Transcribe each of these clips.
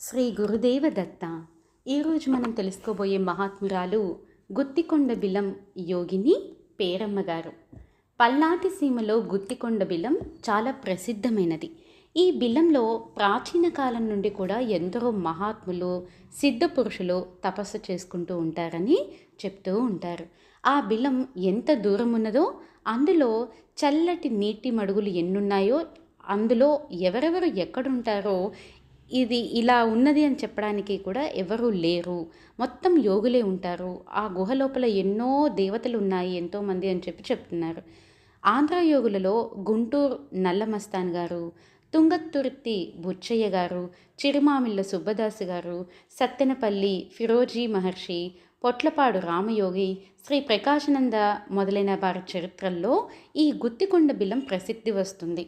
శ్రీ గురుదేవ దత్త ఈరోజు మనం తెలుసుకోబోయే మహాత్మురాలు గుత్తికొండ బిలం యోగిని పేరమ్మ గారు. పల్నాటి సీమలో గుత్తికొండ బిలం చాలా ప్రసిద్ధమైనది. ఈ బిలంలో ప్రాచీన కాలం నుండి కూడా ఎందరో మహాత్ములు సిద్ధ పురుషులు తపస్సు చేసుకుంటూ ఉంటారని చెప్తూ ఉంటారు. ఆ బిలం ఎంత దూరం ఉన్నదో అందులో చల్లటి నీటి మడుగులు ఎన్నున్నాయో అందులో ఎవరెవరు ఎక్కడుంటారో ఇది ఇలా ఉన్నది అని చెప్పడానికి కూడా ఎవరూ లేరు. మొత్తం యోగులే ఉంటారు. ఆ గుహ లోపల ఎన్నో దేవతలు ఉన్నాయి ఎంతోమంది అని చెప్పి చెప్తున్నారు. ఆంధ్ర యోగులలో గుంటూరు నల్లమస్తాన్ గారు తుంగతుర్తి బుచ్చయ్య గారు చిరుమామిళ్ళ సుబ్బదాసు గారు సత్తెనపల్లి ఫిరోజీ మహర్షి పొట్లపాడు రామయోగి శ్రీ ప్రకాశానంద మొదలైన వారి చరిత్రల్లో ఈ గుత్తికొండ బిలం ప్రసిద్ధి వస్తుంది.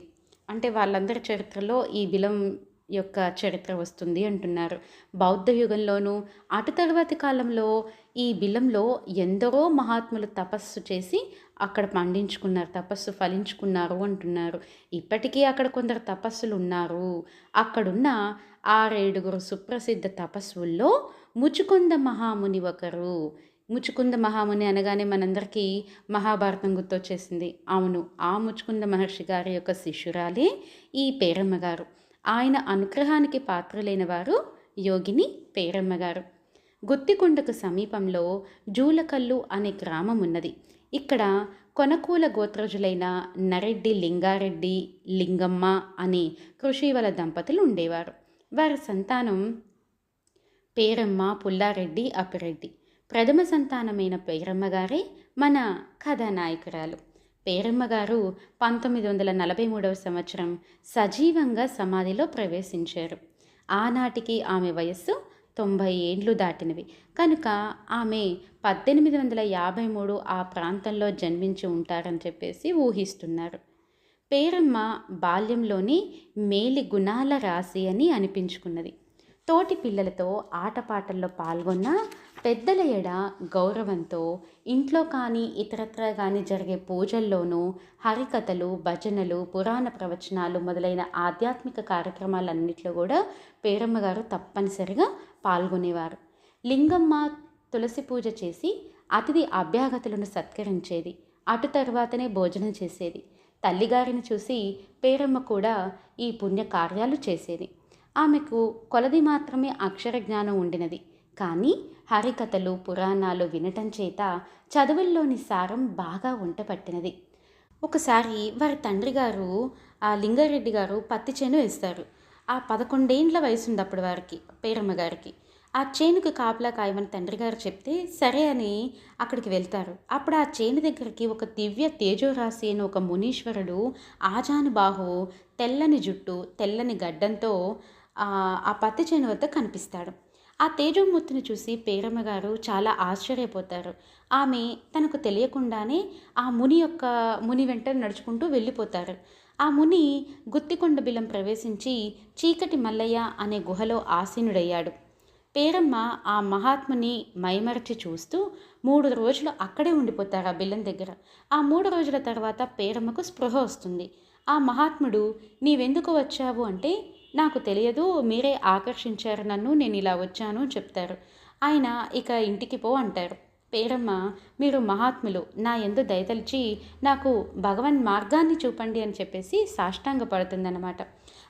అంటే వాళ్ళందరి చరిత్రలో ఈ బిలం యొక్క చరిత్ర వస్తుంది అంటున్నారు. బౌద్ధ యుగంలోనూ అటు తర్వాతి కాలంలో ఈ బిలంలో ఎందరో మహాత్ములు తపస్సు చేసి అక్కడ పండించుకున్నారు తపస్సు ఫలించుకున్నారు అంటున్నారు. ఇప్పటికీ అక్కడ కొందరు తపస్సులు ఉన్నారు అక్కడున్న ఆరేడుగురు సుప్రసిద్ధ తపస్సుల్లో ముచుకొంద మహాముని ఒకరు. ముచుకుంద మహాముని అనగానే మనందరికీ మహాభారతం గుర్తొచ్చేసింది. అవును ఆ ముచుకుంద మహర్షి గారి యొక్క శిష్యురాలే ఈ పేరమ్మ గారు ఆయన అనుగ్రహానికి పాత్రలైన వారు యోగిని పేరమ్మగారు. గుత్తికొండకు సమీపంలో జూలకల్లు అనే గ్రామం ఉన్నది ఇక్కడ కొనకూల గోత్రజులైన నరెడ్డి లింగారెడ్డి లింగమ్మ అనే కృషివల దంపతులు ఉండేవారు. వారి సంతానం పేరమ్మ పుల్లారెడ్డి అప్పిరెడ్డి. ప్రథమ సంతానమైన పేరమ్మ గారే మన కథానాయకురాలు. పేరమ్మ గారు పంతొమ్మిది వందల నలభై మూడవ సంవత్సరం సజీవంగా సమాధిలో ప్రవేశించారు. ఆనాటికి ఆమె వయస్సు తొంభై ఏండ్లు దాటినవి. కనుక ఆమె పద్దెనిమిది వందల యాభై మూడు ఆ ప్రాంతంలో జన్మించి ఉంటారని చెప్పేసి ఊహిస్తున్నారు. పేరమ్మ బాల్యంలోని మేలి గుణాల రాశి అని అనిపించుకున్నది. తోటి పిల్లలతో ఆటపాటల్లో పాల్గొన్న పెద్దల ఎడ గౌరవంతో ఇంట్లో కానీ ఇతరత్ర కానీ జరిగే పూజల్లోనూ హరికథలు భజనలు పురాణ ప్రవచనాలు మొదలైన ఆధ్యాత్మిక కార్యక్రమాలన్నింటిలో కూడా పేరమ్మ గారు తప్పనిసరిగా పాల్గొనేవారు. లింగమ్మ తులసి పూజ చేసి అతిథి అభ్యాగతులను సత్కరించేది. అటు తర్వాతనే భోజనం చేసేది. తల్లిగారిని చూసి పేరమ్మ కూడా ఈ పుణ్య కార్యాలు చేసేది. ఆమెకు కొలది మాత్రమే అక్షర జ్ఞానం ఉండినది. కానీ హరికథలు పురాణాలు వినటం చేత చదువుల్లోని సారం బాగా వంట పట్టినది ఒకసారి వారి తండ్రి గారు ఆ లింగారెడ్డి గారు పత్తి చేను వేస్తారు. ఆ పదకొండేండ్ల వయసు ఉంది అప్పుడు వారికి పేరమ్మ గారికి. ఆ చేనుకు కాపలా కాయమని తండ్రి గారు చెప్తే సరే అని అక్కడికి వెళ్తారు. అప్పుడు ఆ చేను దగ్గరికి ఒక దివ్య తేజోరాశి అయిన ఒక మునీశ్వరుడు ఆజానుబాహు తెల్లని జుట్టు తెల్లని గడ్డంతో ఆ పత్తి చేను వద్ద కనిపిస్తాడు. ఆ తేజోమూర్తిని చూసి పేరమ్మగారు చాలా ఆశ్చర్యపోతారు. ఆమె తనకు తెలియకుండానే ఆ ముని యొక్క ముని వెంట నడుచుకుంటూ వెళ్ళిపోతారు. ఆ ముని గుత్తికొండ బిలం ప్రవేశించి చీకటి మల్లయ్య అనే గుహలో ఆసీనుడయ్యాడు. పేరమ్మ ఆ మహాత్ముని మైమరచి చూస్తూ మూడు రోజులు అక్కడే ఉండిపోతారు ఆ బిల్లం దగ్గర. ఆ మూడు రోజుల తర్వాత పేరమ్మకు స్పృహ వస్తుంది. ఆ మహాత్ముడు నీవెందుకు వచ్చావు? అంటే నాకు తెలియదు మీరే ఆకర్షించారు నన్ను నేను ఇలా వచ్చాను చెప్తారు. ఆయన ఇక ఇంటికి పో అంటారు. పేరమ్మ మీరు మహాత్ములు నా ఎందు దయతలిచి నాకు భగవన్ మార్గాన్ని చూపండి అని చెప్పేసి సాష్టాంగ పడుతుందన్నమాట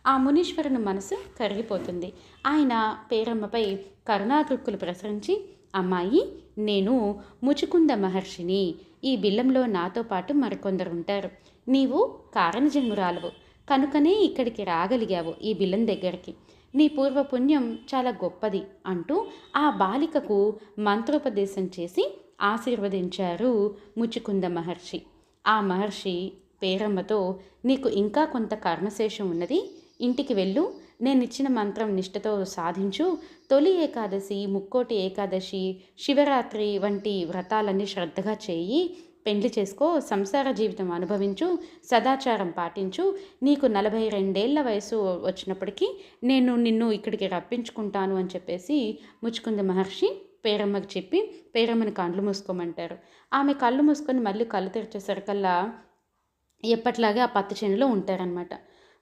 ఆ మునీశ్వరుని మనసు కరిగిపోతుంది. ఆయన పేరమ్మపై కరుణాదృక్కులు ప్రసరించి అమ్మాయి నేను ముచుకుంద మహర్షిని ఈ బిల్లంలో నాతో పాటు మరికొందరు ఉంటారు. నీవు కారణజన్మురాలవు. కనుకనే ఇక్కడికి రాగలిగావు ఈ బిల్లం దగ్గరికి. నీ పూర్వపుణ్యం చాలా గొప్పది అంటూ ఆ బాలికకు మంత్రోపదేశం చేసి ఆశీర్వదించారు ముచుకుంద మహర్షి. ఆ మహర్షి పేరమ్మతో నీకు ఇంకా కొంత కర్మశేషం ఉన్నది? ఇంటికి వెళ్ళు. నేను ఇచ్చిన మంత్రం నిష్ఠతో సాధించు. తొలి ఏకాదశి ముక్కోటి ఏకాదశి శివరాత్రి వంటి వ్రతాలన్నీ శ్రద్ధగా చేయి. పెండ్లి చేసుకో సంసార జీవితం అనుభవించు సదాచారం పాటించు. నీకు నలభై రెండేళ్ళ వయసు వచ్చినప్పటికీ నేను నిన్ను ఇక్కడికి రప్పించుకుంటాను అని చెప్పేసి ముచ్చుకుంది మహర్షి. పేరమ్మకి చెప్పి పేరమ్మని కళ్ళు మూసుకోమంటారు. ఆమె కళ్ళు మూసుకొని మళ్ళీ కళ్ళు తెరిచేసరికల్లా ఎప్పట్లాగే ఆ పత్తి చేనులో ఉంటారనమాట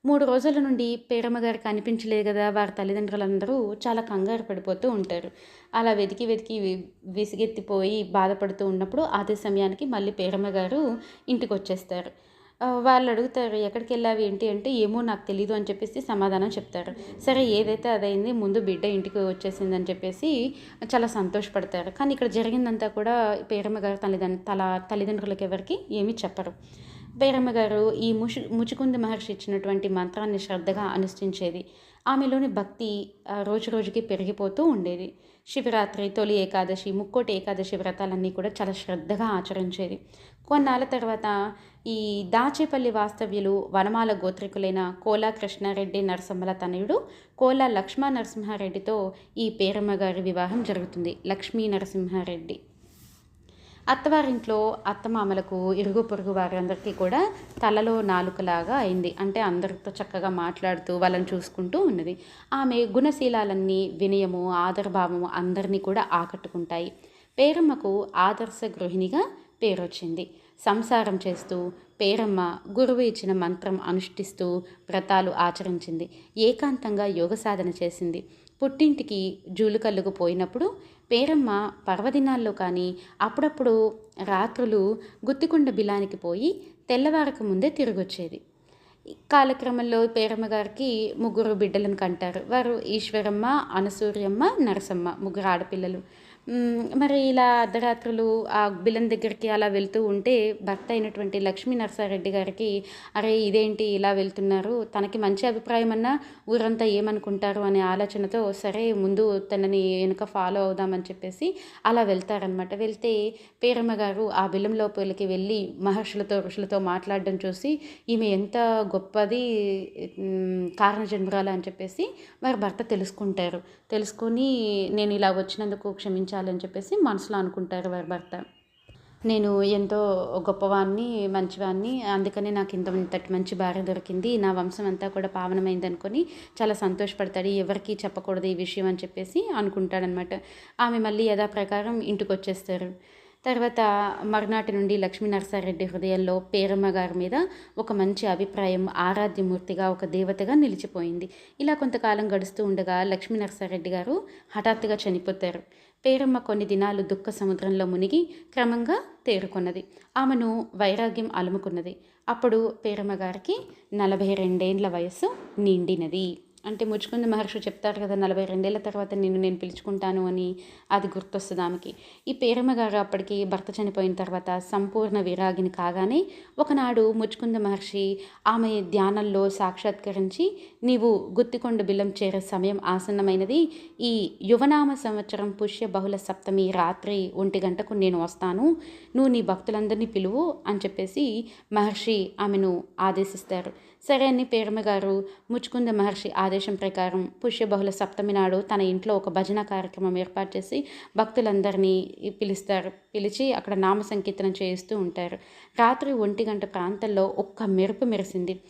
మూడు రోజుల నుండి పేరమ్మ గారు కనిపించలేదు కదా వారి తల్లిదండ్రులందరూ చాలా కంగారు పడిపోతూ ఉంటారు. అలా వెతికి వెతికి వి- విసిగెత్తిపోయి బాధపడుతూ ఉన్నప్పుడు అదే సమయానికి మళ్ళీ పేరమ్మ గారు ఇంటికి వచ్చేస్తారు. వాళ్ళు అడుగుతారు ఎక్కడికి వెళ్ళావి? ఏంటి? అంటే ఏమో నాకు తెలియదు అని చెప్పేసి సమాధానం చెప్తారు. సరే ఏదైతే అదైంది ముందు బిడ్డ ఇంటికి వచ్చేసిందని చెప్పేసి చాలా సంతోషపడతారు. కానీ ఇక్కడ జరిగిందంతా కూడా పేరమ్మ గారు తల్లిదండ్రు తల తల్లిదండ్రులకు ఎవరికి ఏమీ చెప్పరు. పేరమ్మ గారు ఈ ముషు ముచుకుంది మహర్షి ఇచ్చినటువంటి మంత్రాన్ని శ్రద్ధగా అనుష్ఠించేది. ఆమెలోని భక్తి రోజు రోజుకి పెరిగిపోతూ ఉండేది. శివరాత్రి తొలి ఏకాదశి ముక్కోటి ఏకాదశి వ్రతాలన్నీ కూడా చాలా శ్రద్ధగా ఆచరించేది. కొన్నాళ్ళ తర్వాత ఈ దాచేపల్లి వాస్తవ్యులు వనమాల గోత్రికులైన కోలా కృష్ణారెడ్డి నరసింహల తనయుడు కోలా లక్ష్మణ నరసింహారెడ్డితో ఈ పేరమ్మ గారి వివాహం జరుగుతుంది. లక్ష్మీ నరసింహారెడ్డి. అత్తవారింట్లో అత్తమామలకు ఇరుగు పొరుగు వారందరికీ కూడా తలలో నాలుకలాగా అయింది. అంటే అందరితో చక్కగా మాట్లాడుతూ వాళ్ళని చూసుకుంటూ ఉన్నది. ఆమె గుణశీలాలన్నీ వినయము ఆదరభావము అందరినీ కూడా ఆకట్టుకుంటాయి. పేరమ్మకు ఆదర్శ గృహిణిగా పేరొచ్చింది. సంసారం చేస్తూ పేరమ్మ గురువు ఇచ్చిన మంత్రం అనుష్ఠిస్తూ వ్రతాలు ఆచరించింది. ఏకాంతంగా యోగ సాధన చేసింది. పుట్టింటికి జూలుకల్లుకు పోయినప్పుడు పేరమ్మ పర్వదినాల్లో కానీ అప్పుడప్పుడు రాత్రులు గుత్తికొండ బిలానికి పోయి తెల్లవారక ముందే తిరిగొచ్చేది. కాలక్రమంలో పేరమ్మ గారికి ముగ్గురు బిడ్డలను కంటారు. వారు ఈశ్వరమ్మ అనసూర్యమ్మ నరసమ్మ ముగ్గురు ఆడపిల్లలు. మరి ఇలా అర్ధరాత్రులు ఆ బిలం దగ్గరికి అలా వెళ్తూ ఉంటే భర్త అయినటువంటి లక్ష్మీ నరసారెడ్డి గారికి అరే ఇదేంటి ఇలా వెళ్తున్నారు? తనకి మంచి అభిప్రాయం అన్నా ఊరంతా ఏమనుకుంటారు? అనే ఆలోచనతో సరే ముందు తనని వెనుక ఫాలో అవుదామని చెప్పేసి అలా వెళ్తారనమాట వెళ్తే పేరమ్మ గారు ఆ బిలం లోపలికి వెళ్ళి మహర్షులతో ఋషులతో మాట్లాడడం చూసి ఈమె ఎంత గొప్పది కారణజన్మరాలు అని చెప్పేసి వారి భర్త తెలుసుకుంటారు. తెలుసుకొని నేను ఇలా వచ్చినందుకు క్షమించాను క్షమించాలని చెప్పేసి మనసులో అనుకుంటారు వారి భర్త. నేను ఎంతో గొప్పవాన్ని మంచివాన్ని అందుకనే నాకు ఇంత ఇంతటి మంచి భార్య దొరికింది. నా వంశం అంతా కూడా పావనమైంది అనుకొని చాలా సంతోషపడతాడు. ఎవరికి చెప్పకూడదు ఈ విషయం అని చెప్పేసి అనుకుంటాడనమాట ఆమె మళ్ళీ యథాప్రకారం ఇంటికి వచ్చేస్తారు తర్వాత మర్నాటి నుండి లక్ష్మీ నరసారెడ్డి హృదయంలో పేరమ్మ గారి మీద ఒక మంచి అభిప్రాయం ఆరాధ్యమూర్తిగా ఒక దేవతగా నిలిచిపోయింది. ఇలా కొంతకాలం గడుస్తూ ఉండగా లక్ష్మీ నరసారెడ్డి గారు హఠాత్తుగా చనిపోతారు. పేరమ్మ కొన్ని దినాలు దుఃఖ సముద్రంలో మునిగి క్రమంగా తేరుకున్నది. ఆమెను వైరాగ్యం అలుముకున్నది. అప్పుడు పేరమ్మ గారికి నలభై రెండేండ్ల వయస్సు నిండినది. అంటే ముచ్చుకుంది మహర్షి చెప్తారు కదా నలభై రెండేళ్ళ తర్వాత నిన్ను నేను పిలుచుకుంటాను అని అది గుర్తొస్తుంది ఆమెకి. ఈ పేరమ్మ గారు అప్పటికి భర్త చనిపోయిన తర్వాత సంపూర్ణ విరాగిని కాగానే ఒకనాడు ముచ్చుకుంద మహర్షి ఆమె ధ్యానంలో సాక్షాత్కరించి నీవు గుత్తికొండ బిల్లం చేరే సమయం ఆసన్నమైనది ఈ యువనామ సంవత్సరం పుష్య బహుళ సప్తమి రాత్రి ఒంటి గంటకు నేను వస్తాను నువ్వు నీ భక్తులందరినీ పిలువు అని చెప్పేసి మహర్షి ఆమెను ఆదేశిస్తారు. సరే అని పేరమ్మ గారు ముచ్చుకుంద మహర్షి ఆదేశం ప్రకారం పుష్య బహుళ సప్తమి నాడు తన ఇంట్లో ఒక భజన కార్యక్రమం ఏర్పాటు చేసి భక్తులందరినీ పిలుస్తారు. పిలిచి అక్కడ నామ సంకీర్తనం చేయిస్తూ ఉంటారు. రాత్రి ఒంటి గంట ప్రాంతంలో ఒక్క మెరుపు మెరిసింది.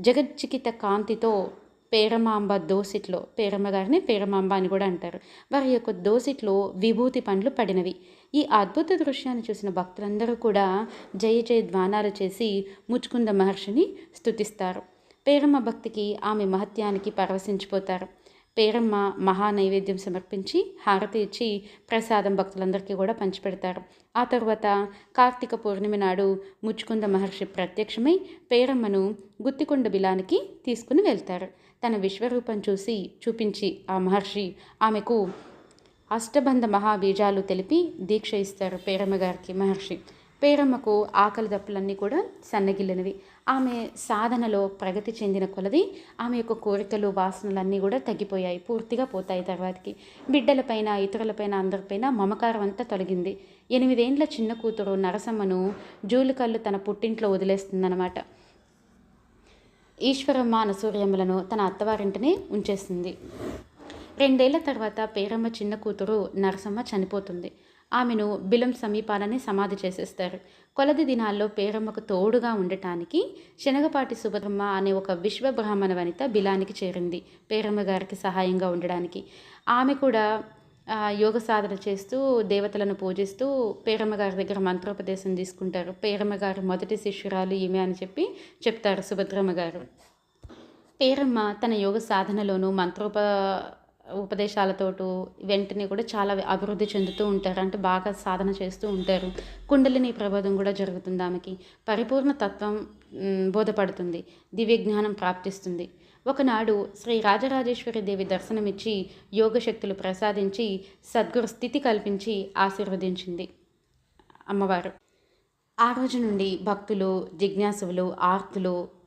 జగజ్జికిత కాంతితో పేరమాంబ దోసిట్లో పేరమ్మ గారిని పేరమాంబ అని కూడా అంటారు. వారి యొక్క దోసిట్లో విభూతి పండ్లు పడినవి. ఈ అద్భుత దృశ్యాన్ని చూసిన భక్తులందరూ కూడా జయ జయ ధ్వానాలు చేసి ముచ్చుకుంద మహర్షిని స్థుతిస్తారు పేరమ్మ భక్తికి ఆమె మహత్యానికి పరవశించిపోతారు. పేరమ్మ మహా నైవేద్యం సమర్పించి హారతి ఇచ్చి ప్రసాదం భక్తులందరికీ కూడా పంచిపెడతారు. ఆ తర్వాత కార్తీక పౌర్ణమి నాడు ముచ్చుకుంద మహర్షి ప్రత్యక్షమై పేరమ్మను గుత్తికొండ బిలానికి తీసుకుని వెళ్తారు. తన విశ్వరూపం చూసి చూపించి ఆ మహర్షి ఆమెకు అష్టబంధ మహాబీజాలు తెలిపి దీక్ష ఇస్తారు పేరమ్మ గారికి మహర్షి. పేరమ్మకు ఆకలి దప్పులన్నీ కూడా సన్నగిల్లినవి. ఆమె సాధనలో ప్రగతి చెందిన కొలది ఆమె యొక్క కోరికలు వాసనలన్నీ కూడా తగ్గిపోయాయి పూర్తిగా పోతాయి తర్వాతకి. బిడ్డలపైన ఇతరులపైన అందరిపైన మమకారం అంతా తొలగింది. ఎనిమిదేండ్ల చిన్న కూతురు నరసమ్మను జూలికల్లు తన పుట్టింట్లో వదిలేస్తుందన్నమాట. ఈశ్వరమ్మ అనసూర్యమ్మలను తన అత్తవారింటినే ఉంచేస్తుంది. రెండేళ్ళ తర్వాత పేరమ్మ చిన్న కూతురు నరసమ్మ చనిపోతుంది. ఆమెను బిలం సమీపాలనే సమాధి చేసేస్తారు. కొలది దినాల్లో పేరమ్మకు తోడుగా ఉండటానికి శనగపాటి సుభద్రమ్మ అనే ఒక విశ్వబ్రాహ్మణ వనిత బిలానికి చేరింది పేరమ్మ గారికి సహాయంగా ఉండడానికి. ఆమె కూడా యోగ సాధన చేస్తూ దేవతలను పూజిస్తూ పేరమ్మ గారి దగ్గర మంత్రోపదేశం తీసుకుంటారు. పేరమ్మ గారు మొదటి శిష్యురాలు ఈమె అని చెప్పి చెప్తారు సుభద్రమ్మ గారు. పేరమ్మ తన యోగ సాధనలోను మంత్రోప ఉపదేశాలతోటూ వెంటనే కూడా చాలా అభివృద్ధి చెందుతూ ఉంటారు. అంటే బాగా సాధన చేస్తూ ఉంటారు. కుండలిని ప్రబోధం కూడా జరుగుతుంది ఆమెకి. పరిపూర్ణ తత్వం బోధపడుతుంది. దివ్య జ్ఞానం ప్రాప్తిస్తుంది. ఒకనాడు శ్రీ రాజరాజేశ్వరి దేవి దర్శనమిచ్చి యోగశక్తులు ప్రసాదించి సద్గురు స్థితి కల్పించి ఆశీర్వదించింది అమ్మవారు. ఆ రోజు నుండి భక్తులు జిజ్ఞాసులు ఆర్తులు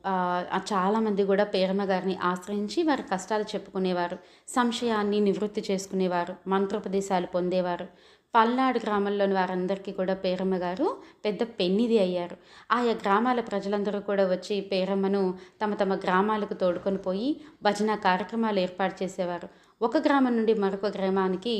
చాలామంది కూడా పేరమ్మ గారిని ఆశ్రయించి వారి కష్టాలు చెప్పుకునేవారు సంశయాన్ని నివృత్తి చేసుకునేవారు మంత్రోపదేశాలు పొందేవారు. పల్నాడు గ్రామంలోని వారందరికీ కూడా పేరమ్మ గారు పెద్ద పెన్నిది అయ్యారు. ఆయా గ్రామాల ప్రజలందరూ కూడా వచ్చి పేరమ్మను తమ తమ గ్రామాలకు తోడుకొని పోయి భజన కార్యక్రమాలు ఏర్పాటు చేసేవారు. ఒక గ్రామం నుండి మరొక గ్రామానికి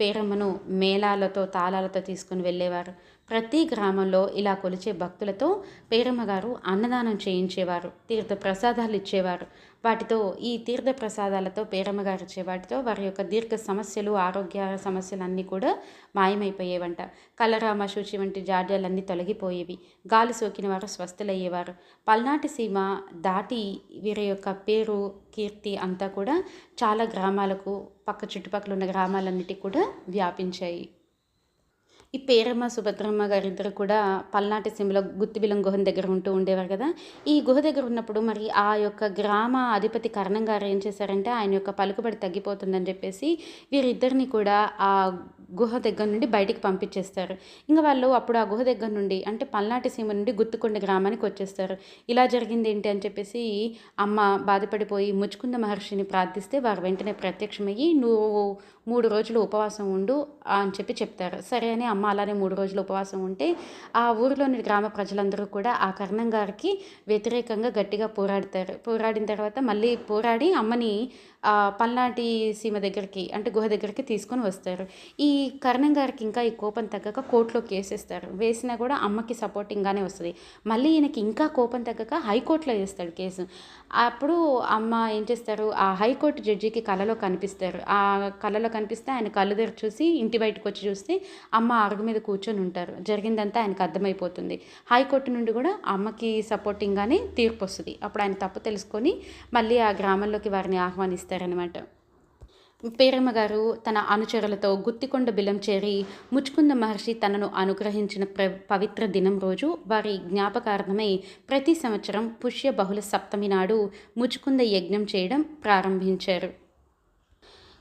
పేరమ్మను మేళాలతో తాళాలతో తీసుకుని వెళ్ళేవారు. ప్రతి గ్రామంలో ఇలా కొలిచే భక్తులతో పేరమ్మగారు అన్నదానం చేయించేవారు తీర్థ ప్రసాదాలు ఇచ్చేవారు. వాటితో ఈ తీర్థ ప్రసాదాలతో పేరమ్మగారు ఇచ్చే వాటితో వారి యొక్క దీర్ఘ సమస్యలు ఆరోగ్య సమస్యలన్నీ కూడా మాయమైపోయేవంట. కలరామ శుచి వంటి జాడ్యాలన్నీ తొలగిపోయేవి. గాలి సోకిన వారు స్వస్థలయ్యేవారు. పల్నాటి సీమ దాటి వీరి యొక్క పేరు కీర్తి అంతా కూడా చాలా గ్రామాలకు పక్క చుట్టుపక్కల ఉన్న గ్రామాలన్నిటికీ కూడా వ్యాపించాయి. ఈ పేరమ్మ సుభద్రమ్మ గారిద్దరు కూడా పల్నాటి సీమలో గుత్తిబిలం గుహ దగ్గర ఉంటూ ఉండేవారు కదా. ఈ గుహ దగ్గర ఉన్నప్పుడు మరి ఆ యొక్క గ్రామ అధిపతి కర్ణం గారు ఏం చేశారంటే ఆయన యొక్క పలుకుబడి తగ్గిపోతుందని చెప్పేసి వీరిద్దరిని కూడా ఆ గుహ దగ్గర నుండి బయటికి పంపించేస్తారు. ఇంకా వాళ్ళు అప్పుడు ఆ గుహ దగ్గర నుండి అంటే పల్నాటి సీమ నుండి గుత్తుకొండ గ్రామానికి వచ్చేస్తారు. ఇలా జరిగింది ఏంటి అని చెప్పేసి అమ్మ బాధపడిపోయి ముచ్చుకుంద మహర్షిని ప్రార్థిస్తే వారు వెంటనే ప్రత్యక్షమయ్యి నువ్వు మూడు రోజులు ఉపవాసం ఉండు అని చెప్పి చెప్తారు. సరే అని అమ్మ అలానే మూడు రోజులు ఉపవాసం ఉంటే ఆ ఊరిలోని గ్రామ ప్రజలందరూ కూడా ఆ కర్ణం గారికి వ్యతిరేకంగా గట్టిగా పోరాడతారు. పోరాడిన తర్వాత మళ్ళీ పోరాడి అమ్మని పల్నాటి సీమ దగ్గరికి అంటే గుహ దగ్గరికి తీసుకొని వస్తారు. ఈ కర్ణం గారికి ఇంకా ఈ కోపం తగ్గక కోర్టులో కేసేస్తారు. వేసినా కూడా అమ్మకి సపోర్టింగ్గానే వస్తుంది. మళ్ళీ ఈయనకి ఇంకా కోపం తగ్గక హైకోర్టులో వేస్తాడు కేసు. అప్పుడు అమ్మ ఏం చేస్తారు? ఆ హైకోర్టు జడ్జికి కలలో కనిపిస్తారు. ఆ కలలో కనిపిస్తే ఆయన కళ్ళు తెరిచి చూసి ఇంటి బయటకు వచ్చి చూస్తే అమ్మ అరుగు మీద కూర్చొని ఉంటారు. జరిగిందంతా ఆయనకు అర్థమైపోతుంది. హైకోర్టు నుండి కూడా అమ్మకి సపోర్టింగ్గానే తీర్పు వస్తుంది. అప్పుడు ఆయన తప్పు తెలుసుకొని మళ్ళీ ఆ గ్రామంలోకి వారిని ఆహ్వానిస్తారనమాట పేరమ్మ గారు తన అనుచరులతో గుత్తికొండ బిలం చేరి ముచ్చుకుంద మహర్షి తనను అనుగ్రహించిన ప్ర పవిత్ర దినం రోజు వారి జ్ఞాపకార్థమై ప్రతి సంవత్సరం పుష్య బహుళ సప్తమి నాడు ముచ్చుకుంద యజ్ఞం చేయడం ప్రారంభించారు.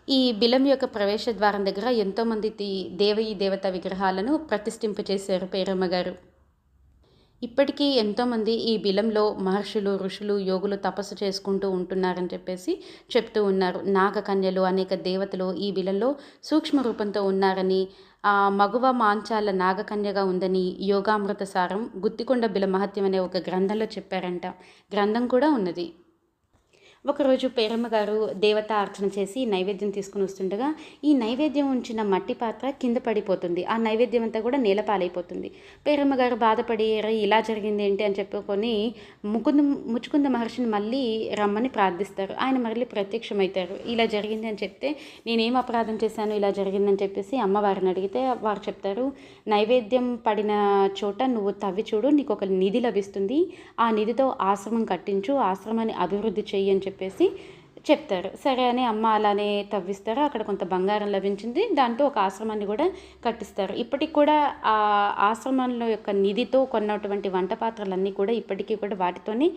ఈ బిలం యొక్క ప్రవేశ ద్వారం దగ్గర ఎంతోమంది దేవీ దేవత విగ్రహాలను ప్రతిష్ఠింపచేశారు పేరమ్మ గారు. ఇప్పటికీ ఎంతోమంది ఈ బిలంలో మహర్షులు ఋషులు యోగులు తపస్సు చేసుకుంటూ ఉంటున్నారని చెప్పేసి చెప్తూ ఉన్నారు. నాగకన్యలు అనేక దేవతలు ఈ బిలంలో సూక్ష్మ రూపంతో ఉన్నారని ఆ మగువ మాంచాల నాగకన్యగా ఉందని యోగామృత సారం గుత్తికొండ బిల మహత్యం అనే ఒక గ్రంథంలో చెప్పారంట. గ్రంథం కూడా ఉన్నది. ఒకరోజు పేరమ్మ గారు దేవత అర్చన చేసి నైవేద్యం తీసుకుని వస్తుండగా ఈ నైవేద్యం ఉంచిన మట్టి పాత్ర కింద పడిపోతుంది. ఆ నైవేద్యం అంతా కూడా నేలపాలైపోతుంది పేరమ్మ గారు బాధపడి ఇలా జరిగింది ఏంటి? అని చెప్పుకొని ముకుంద ముచ్చుకుంద మహర్షిని మళ్ళీ రమ్మని ప్రార్థిస్తారు. ఆయన మళ్ళీ ప్రత్యక్షమవుతారు ఇలా జరిగింది అని చెప్తే నేనేం అపరాధం చేశాను? ఇలా జరిగిందని చెప్పేసి అమ్మవారిని అడిగితే వారు చెప్తారు నైవేద్యం పడిన చోట నువ్వు తవ్వి చూడు నీకు ఒక నిధి లభిస్తుంది. ఆ నిధితో ఆశ్రమం కట్టించు ఆశ్రమాన్ని అభివృద్ధి చెయ్యి అని చెప్పేసి చెప్తారు. సరే అని అమ్మ అలానే తవ్విస్తారు. అక్కడ కొంత బంగారం లభించింది. దాంతో ఒక ఆశ్రమాన్ని కూడా కట్టిస్తారు. ఇప్పటికి కూడా ఆ ఆశ్రమంలో యొక్క నిధితో కొన్నటువంటి వంట పాత్రలన్నీ కూడా ఇప్పటికీ కూడా వాటితోనే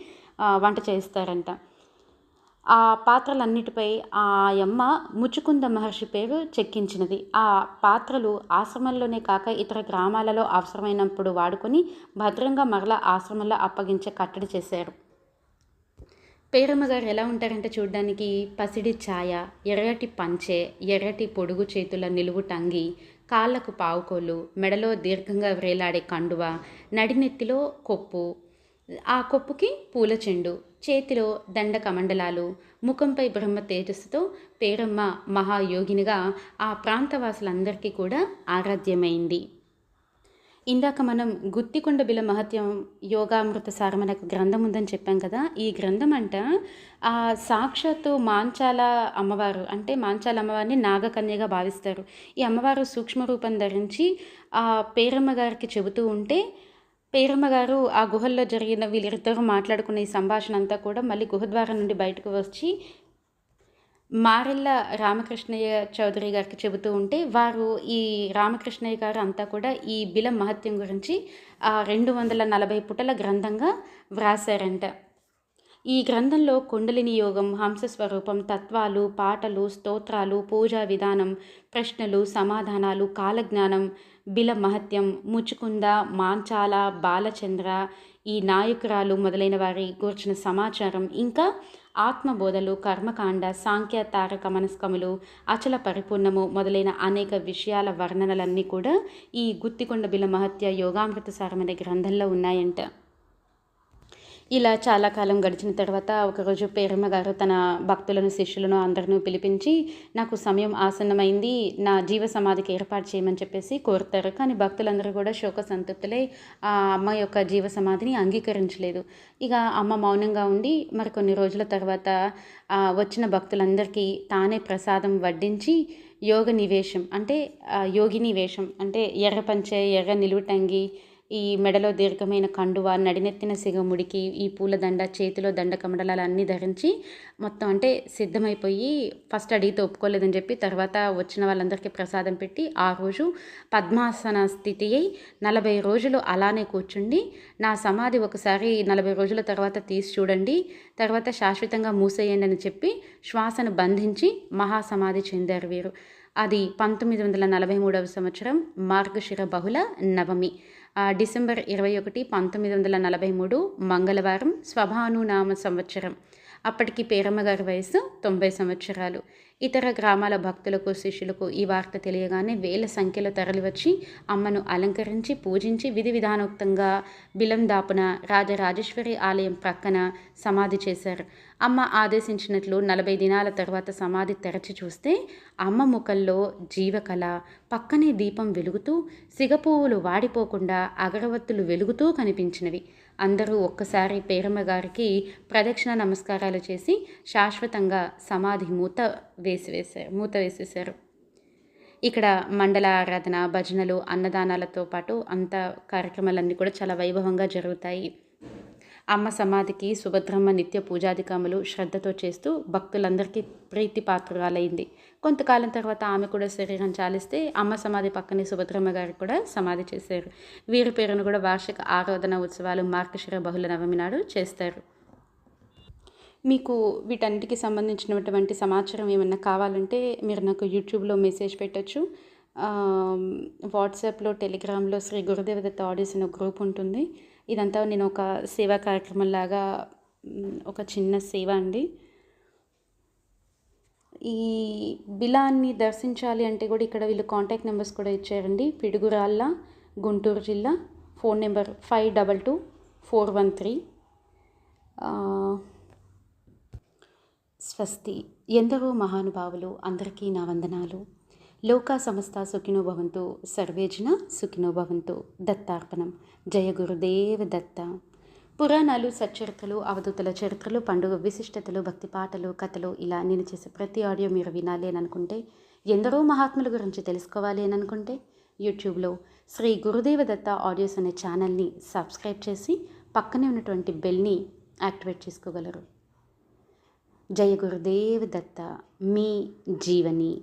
వంట చేస్తారంట ఆ పాత్రలన్నిటిపై ఆ అమ్మ ముచుకుంద మహర్షి పేరు చెక్కించినది. ఆ పాత్రలు ఆశ్రమంలోనే కాక ఇతర గ్రామాలలో అవసరమైనప్పుడు వాడుకొని భద్రంగా మరలా ఆశ్రమంలో అప్పగించే కట్టడి చేశారు. పేరమ్మ గారు ఎలా ఉంటారంటే చూడ్డానికి పసిడి ఛాయ ఎర్రటి పంచె ఎర్రటి పొడుగు చేతుల నిలువు టంగి కాళ్ళకు పావుకోలు మెడలో దీర్ఘంగా వ్రేలాడే కండువ నడినెత్తిలో కొప్పు ఆ కొప్పుకి పూల చెండు చేతిలో దండ కమండలాలు ముఖంపై బ్రహ్మ తేజస్సుతో పేరమ్మ మహాయోగినిగా ఆ ప్రాంతవాసులందరికీ కూడా ఆరాధ్యమైంది. ఇందాక మనం గుత్తికొండ బిల మహత్యం యోగామృత సారం అనే గ్రంథం ఉందని చెప్పాం కదా. ఈ గ్రంథం అంట ఆ సాక్షాత్తు మాంచాల అమ్మవారు అంటే మాంచాల అమ్మవారిని నాగకన్యగా భావిస్తారు. ఈ అమ్మవారు సూక్ష్మ రూపం ధరించి ఆ పేరమ్మ గారికి చెబుతూ ఉంటే పేరమ్మ గారు ఆ గుహల్లో జరిగిన వీళ్ళిద్దరూ మాట్లాడుకున్న ఈ సంభాషణ అంతా కూడా మళ్ళీ గుహద్వారం నుండి బయటకు వచ్చి మారెళ్ళ రామకృష్ణయ్య చౌదరి గారికి చెబుతూ ఉంటే వారు ఈ రామకృష్ణయ్య గారు అంతా కూడా ఈ బిల మహత్యం గురించి రెండు వందల నలభై పుటల గ్రంథంగా వ్రాసారంట ఈ గ్రంథంలో కుండలిని యోగం హంసస్వరూపం తత్వాలు పాటలు స్తోత్రాలు పూజా విధానం ప్రశ్నలు సమాధానాలు కాలజ్ఞానం బిల మహత్యం ముచుకుంద మాంచాల బాలచంద్ర ఈ నాయకురాలు మొదలైన వారి గూర్చిన సమాచారం ఇంకా ఆత్మబోధలు కర్మకాండ సాంఖ్య తారక మనస్కములు అచల పరిపూర్ణము మొదలైన అనేక విషయాల వర్ణనలన్నీ కూడా ఈ గుత్తికొండ బిల మహత్య యోగామృత సారమైన గ్రంథంలో ఉన్నాయంట. ఇలా చాలా కాలం గడిచిన తర్వాత ఒకరోజు పేరమ్మ గారు తన భక్తులను శిష్యులను అందరినూ పిలిపించి నాకు సమయం ఆసన్నమైంది నా జీవ సమాధికి ఏర్పాటు చేయమని చెప్పేసి కోరుతారు. కానీ భక్తులందరూ కూడా శోక సంతృప్తులై ఆ అమ్మ యొక్క జీవ సమాధిని అంగీకరించలేదు. ఇక అమ్మ మౌనంగా ఉండి మరి కొన్ని రోజుల తర్వాత వచ్చిన భక్తులందరికీ తానే ప్రసాదం వడ్డించి యోగ నివేశం అంటే యోగిని వేషం అంటే ఎర్ర పంచే ఎర్ర నిలువుటంగి ఈ మెడలో దీర్ఘమైన కండువ నడినెత్తిన సిగముడికి ఈ పూలదండ చేతిలో దండ కమడలాలు అన్నీ ధరించి మొత్తం అంటే సిద్ధమైపోయి ఫస్ట్ అడిగితే ఒప్పుకోలేదని చెప్పి తర్వాత వచ్చిన వాళ్ళందరికీ ప్రసాదం పెట్టి ఆ రోజు పద్మాసన స్థితి అయి నలభై రోజులు అలానే కూర్చుండి నా సమాధి ఒకసారి నలభై రోజుల తర్వాత తీసి చూడండి తర్వాత శాశ్వతంగా మూసేయండి అని చెప్పి శ్వాసను బంధించి మహాసమాధి చెందారు వీరు. అది పంతొమ్మిది వందల నలభై మూడవ సంవత్సరం మార్గశిర బహుళ నవమి. డిసెంబర్ ఇరవై ఒకటి పంతొమ్మిది వందల నలభై మూడు మంగళవారం స్వభానునామ సంవత్సరం. అప్పటికి పేరమ్మ గారి వయసు తొంభై సంవత్సరాలు. ఇతర గ్రామాల భక్తులకు శిష్యులకు ఈ వార్త తెలియగానే వేల సంఖ్యలో తరలివచ్చి అమ్మను అలంకరించి పూజించి విధి విధానోక్తంగా బిలం దాపున రాజరాజేశ్వరి ఆలయం ప్రక్కన సమాధి చేశారు. అమ్మ ఆదేశించినట్లు నలభై దినాల తర్వాత సమాధి తెరచి చూస్తే అమ్మ ముఖంలో జీవకళ. పక్కనే దీపం వెలుగుతూ సిగపువ్వులు వాడిపోకుండా అగరవత్తులు వెలుగుతూ కనిపించినవి. అందరూ ఒక్కసారి పేరమ్మ గారికి ప్రదక్షిణ నమస్కారాలు చేసి శాశ్వతంగా సమాధి మూత వేసివేశారు మూత వేసేశారు. ఇక్కడ మండల ఆరాధన భజనలు అన్నదానాలతో పాటు అంత కార్యక్రమాలన్నీ కూడా చాలా వైభవంగా జరుగుతాయి. అమ్మ సమాధికి సుభద్రమ్మ నిత్య పూజాధికములు శ్రద్ధతో చేస్తూ భక్తులందరికీ ప్రీతిపాత్రురాలైంది. కొంతకాలం తర్వాత ఆమె కూడా శరీరం చాలిస్తే అమ్మ సమాధి పక్కనే సుభద్రమ్మ గారికి కూడా సమాధి చేశారు. వీరి పేరును కూడా వార్షిక ఆరాధన ఉత్సవాలు మార్గశిర బహుళ నవమి నాడు చేస్తారు. మీకు వీటన్నిటికి సంబంధించినటువంటి సమాచారం ఏమన్నా కావాలంటే మీరు నాకు యూట్యూబ్లో మెసేజ్ పెట్టచ్చు. వాట్సాప్లో టెలిగ్రామ్లో శ్రీ గురుదేవదత్త ఆడియోస్ అనే గ్రూప్ ఉంటుంది. ఇదంతా నేను ఒక సేవా కార్యక్రమం లాగా ఒక చిన్న సేవ అండి. ఈ బిలాన్ని దర్శించాలి అంటే కూడా ఇక్కడ వీళ్ళు కాంటాక్ట్ నెంబర్స్ కూడా ఇచ్చారండి. పిడుగురాళ్ళ గుంటూరు జిల్లా phone number five double two four one three స్వస్తి. ఎందరో మహానుభావులు అందరికీ నా వందనాలు. లోకా సమస్త సుఖినో భవంతు సర్వేజన సుఖినో భవంతు దత్తార్పణం. జయ గురుదేవ దత్త. పురాణాలు సచ్చరిత్రలు అవధూతల చరిత్రలు పండుగ విశిష్టతలు భక్తి పాటలు కథలు ఇలా నేను చేసే ప్రతి ఆడియో మీరు వినాలి అని అనుకుంటే ఎందరో మహాత్ముల గురించి తెలుసుకోవాలి అని అనుకుంటే యూట్యూబ్లో శ్రీ గురుదేవ దత్త ఆడియోస్ అనే ఛానల్ని సబ్స్క్రైబ్ చేసి పక్కనే ఉన్నటువంటి బెల్ని యాక్టివేట్ చేసుకోగలరు. జయ గురుదేవ దత్త మీ జీవని.